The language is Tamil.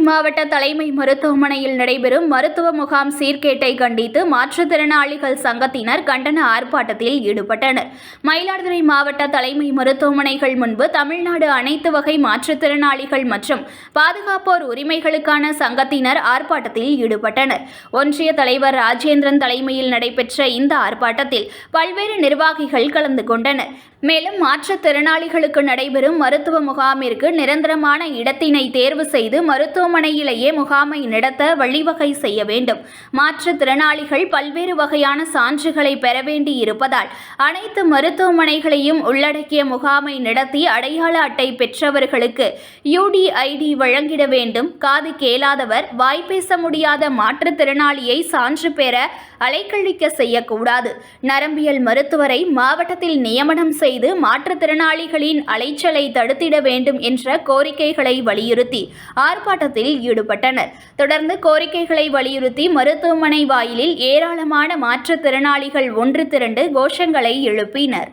மாவட்ட தலைமை மருத்துவமனையில் நடைபெறும் மருத்துவ முகாம் சீர்கேட்டை கண்டித்து மாற்றுத்திறனாளிகள் சங்கத்தினர் கண்டன ஆர்ப்பாட்டத்தில் ஈடுபட்டனர். மயிலாடுதுறை மாவட்ட தலைமை மருத்துவமனைகள் முன்பு தமிழ்நாடு அனைத்து வகை மாற்றுத்திறனாளிகள் மற்றும் பாதுகாப்போர் உரிமைகளுக்கான சங்கத்தினர் ஆர்ப்பாட்டத்தில் ஈடுபட்டனர். ஒன்றிய தலைவர் ராஜேந்திரன் தலைமையில் நடைபெற்ற இந்த ஆர்ப்பாட்டத்தில் பல்வேறு நிர்வாகிகள் கலந்து கொண்டனர். மேலும் மாற்றுத்திறனாளிகளுக்கு நடைபெறும் மருத்துவ முகாமிற்கு நிரந்தரமான இடத்தினை தேர்வு செய்து மருத்துவ மருத்துவமனையிலேயே முகாமை நடத்த வழிவகை செய்ய வேண்டும். மாற்றுத்திறனாளிகள் பல்வேறு வகையான சான்றுகளை பெற வேண்டி இருப்பதால் அனைத்து மருத்துவமனைகளையும் உள்ளடக்கிய முகாமை நடத்தி அடையாள அட்டை பெற்றவர்களுக்கு யூடிஐடி வழங்கிட வேண்டும். காது கேளாதவர் வாய்ப்பேச முடியாத மாற்றுத்திறனாளியை சான்று பெற அலைக்கழிக்க செய்யக்கூடாது. நரம்பியல் மருத்துவரை மாவட்டத்தில் நியமனம் செய்து மாற்றுத்திறனாளிகளின் அலைச்சலை தடுத்திட வேண்டும் என்ற கோரிக்கைகளை வலியுறுத்தி ஆர்ப்பாட்டத்தில் ஈடுபட்டனர். தொடர்ந்து கோரிக்கைகளை வலியுறுத்தி மருத்துவமனை வாயிலில் ஏராளமான மாற்றுத்திறனாளிகள் ஒன்று திரண்டு கோஷங்களை எழுப்பினர்.